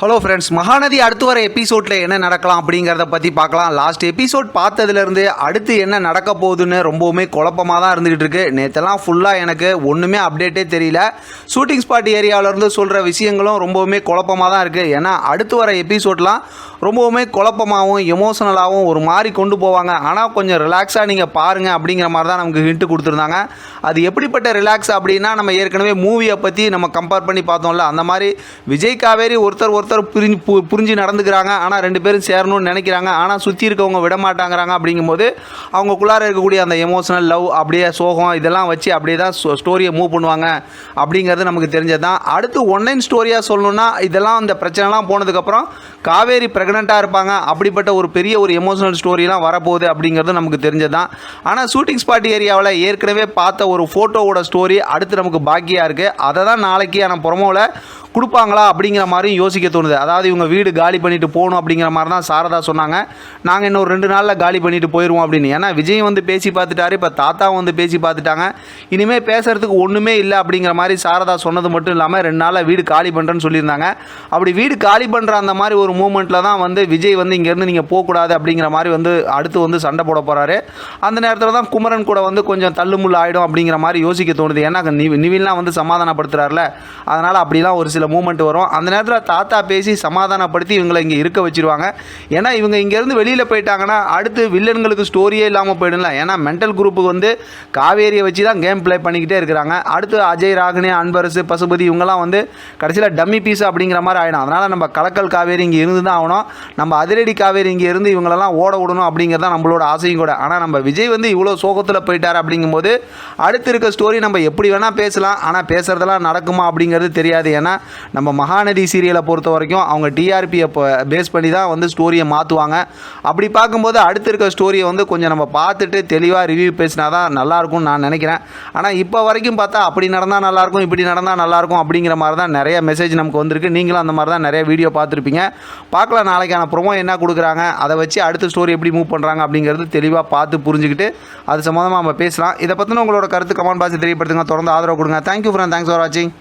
Hello friends Mahanadi அடுத்து வர எபிசோடில் என்ன நடக்கலாம் அப்படிங்கிறத பற்றி பார்க்கலாம். லாஸ்ட் எபிசோட் பார்த்ததுலேருந்து அடுத்து என்ன நடக்க போகுதுன்னு ரொம்பவுமே குழப்பமாக தான் இருந்துகிட்டு இருக்கு. நேற்றெல்லாம் ஃபுல்லாக எனக்கு ஒன்றுமே அப்டேட்டே தெரியல. ஷூட்டிங் ஸ்பாட் ஏரியாவிலேருந்து சொல்கிற விஷயங்களும் ரொம்பவுமே குழப்பமாக தான் இருக்குது ஏன்னா அடுத்து வர எபிசோட்லாம் ரொம்பவுமே குழப்பமாகவும் எமோஷனலாகவும் ஒரு மாதிரி கொண்டு போவாங்க. ஆனால் கொஞ்சம் ரிலாக்ஸாக நீங்கள் பாருங்கள் அப்படிங்கிற மாதிரி தான் நமக்கு ஹிண்ட்டு கொடுத்துருந்தாங்க. அது எப்படிப்பட்ட ரிலாக்ஸ் அப்படின்னா நம்ம ஏற்கனவே மூவியை பற்றி நம்ம கம்பேர் பண்ணி பார்த்தோம்ல அந்த மாதிரி விஜய் காவேரி ஒருத்தர் ஒருத்தர் புரிஞ்சு பு- புரிஞ்சு நடந்துக்கிறாங்க ஆனால் ரெண்டு பேரும் சேரணும்னு நினைக்கிறாங்க ஆனால் சுற்றி இருக்கவங்க விட மாட்டாங்கிறாங்க அப்படிங்கும்போது அவங்களுக்குள்ளார இருக்கக்கூடிய அந்த எமோஷனல் லவ் அப்படியே சோகம் இதெல்லாம் வச்சு அப்படியே தான் ஸ்டோரியை மூவ் பண்ணுவாங்க அப்படிங்கிறது நமக்கு தெரிஞ்சது தான் அடுத்து ஒன்லைன் ஸ்டோரியாக சொல்லணும்னா இதெல்லாம் அந்த பிரச்சனைலாம் போனதுக்கப்புறம் காவேரி ப்ரெக்னெண்ட்டாக இருப்பாங்க. அப்படிப்பட்ட ஒரு பெரிய ஒரு எமோஷனல் ஸ்டோரிலாம் வரப்போகுது அப்படிங்கிறது நமக்கு தெரிஞ்சது தான் ஆனால் ஷூட்டிங் ஸ்பாட் ஏரியாவில் ஏற்கனவே பார்த்த ஒரு ஃபோட்டோவோட ஸ்டோரி அடுத்து நமக்கு பாக்கியாக இருக்குது அதை தான் நாளைக்கு ஆனால் ப்ரொமோவில் கொடுப்பாங்களா அப்படிங்கிற மாதிரி யோசிக்க தோணுது. அதாவது இவங்க வீடு காலி பண்ணிட்டு போகணும் அப்படிங்கிற மாதிரி தான் சாரதா சொன்னாங்க. நாங்கள் இன்னும் ரெண்டு நாளில் காலி பண்ணிட்டு போயிடுவோம் அப்படின்னு. ஏன்னா விஜய் வந்து பேசி பார்த்துட்டாரு இப்போ தாத்தாவும் வந்து பேசி பார்த்துட்டாங்க. இனிமேல் பேசுறதுக்கு ஒன்றுமே இல்லை அப்படிங்கிற மாதிரி சாரதா சொன்னது மட்டும் இல்லாமல் ரெண்டு நாளில் வீடு காலி பண்ணுறேன்னு சொல்லியிருந்தாங்க. அப்படி வீடு காலி பண்ணுற அந்த மாதிரி ஒரு மூமெண்ட்டில் தான் வந்து விஜய் வந்து இங்கேருந்து நீங்கள் போகக்கூடாது அப்படிங்கிற மாதிரி வந்து அடுத்து வந்து சண்டை போட போகிறாரு அந்த நேரத்தில் தான் குமரன் கூட வந்து கொஞ்சம் தள்ளுமுள்ளு ஆகிடும் அப்படிங்கிற மாதிரி யோசிக்க தோணுது. ஏன்னா நிவி நிவின்லாம் வந்து சமாதானப்படுத்துறாருல அதனால் அப்படிலாம் ஒரு சில மூமெண்ட் வரும். அந்த நேரத்தில் தாத்தா பேசி சமாதானப்படுத்தி இவங்களை இங்கே இருக்க வச்சிருவாங்க. ஏன்னா இவங்க இங்கேருந்து வெளியில் போயிட்டாங்கன்னா அடுத்து வில்லன்களுக்கு ஸ்டோரியே இல்லாமல் போயிடும்ல. ஏன்னா மென்டல் குரூப்புக்கு வந்து காவேரியை வச்சு தான் கேம் ப்ளே பண்ணிக்கிட்டே இருக்கிறாங்க. அடுத்து அஜய் ராகினி அன்பரசு பசுபதி இவங்கெல்லாம் வந்து கடைசியில் டம்மி பீஸ் அப்படிங்கிற மாதிரி ஆகிடும் அதனால் நம்ம கலக்கல் காவேரி இங்கே இருந்து தான் ஆகணும். நம்ம அதிரடி காவேரி இங்கே இருந்து இவங்களெல்லாம் ஓட விடணும் அப்படிங்கிறது தான் நம்மளோட ஆசையும் கூட. ஆனால் நம்ம விஜய் வந்து இவ்வளோ சோகத்தில் போயிட்டார் அப்படிங்கும்போது அடுத்து இருக்க ஸ்டோரி நம்ம எப்படி வேணால் பேசலாம். ஆனால் பேசுகிறதெல்லாம் நடக்குமா அப்படிங்கிறது தெரியாது. ஏன்னா நம்ம மகாநதி சீரியலை பொறுத்தவரை வரைக்கும் அவங்க டிஆர்பியை பேஸ் பண்ணி தான் வந்து ஸ்டோரியை மாற்றுவாங்க அப்படி பார்க்கும்போது அடுத்து இருக்க ஸ்டோரியை வந்து கொஞ்சம் நம்ம பார்த்துட்டு தெளிவாக ரிவ்யூ பேசினா தான் நல்லாயிருக்கும்னு நான் நினைக்கிறேன். ஆனால் இப்போ வரைக்கும் பார்த்தா அப்படி நடந்தால் நல்லாயிருக்கும் இப்படி நடந்தால் நல்லாயிருக்கும் அப்படிங்கிற மாதிரி தான் நிறைய மெசேஜ் நமக்கு வந்திருக்கு. நீங்களும் அந்த மாதிரி தான் நிறைய வீடியோ பார்த்துருப்பீங்க. பார்க்கலாம் நாளைக்கான ப்ரொமோ என்ன கொடுக்குறாங்க அதை வச்சு அடுத்த ஸ்டோரி எப்படி மூவ் பண்ணுறாங்க அப்படிங்கிறது தெளிவாக பார்த்து புரிஞ்சுக்கிட்டு அது சம்மந்தமாக நம்ம பேசலாம். இதை பற்றின உங்களோட கருத்து கமெண்ட் பாக்ஸ் தெரியப்படுத்துங்க. தொடர்ந்து ஆதரவு கொடுங்க. தேங்க்யூ ஃப்ரெண்ட் தேங்க்ஸ் ஃபார் வாட்சிங்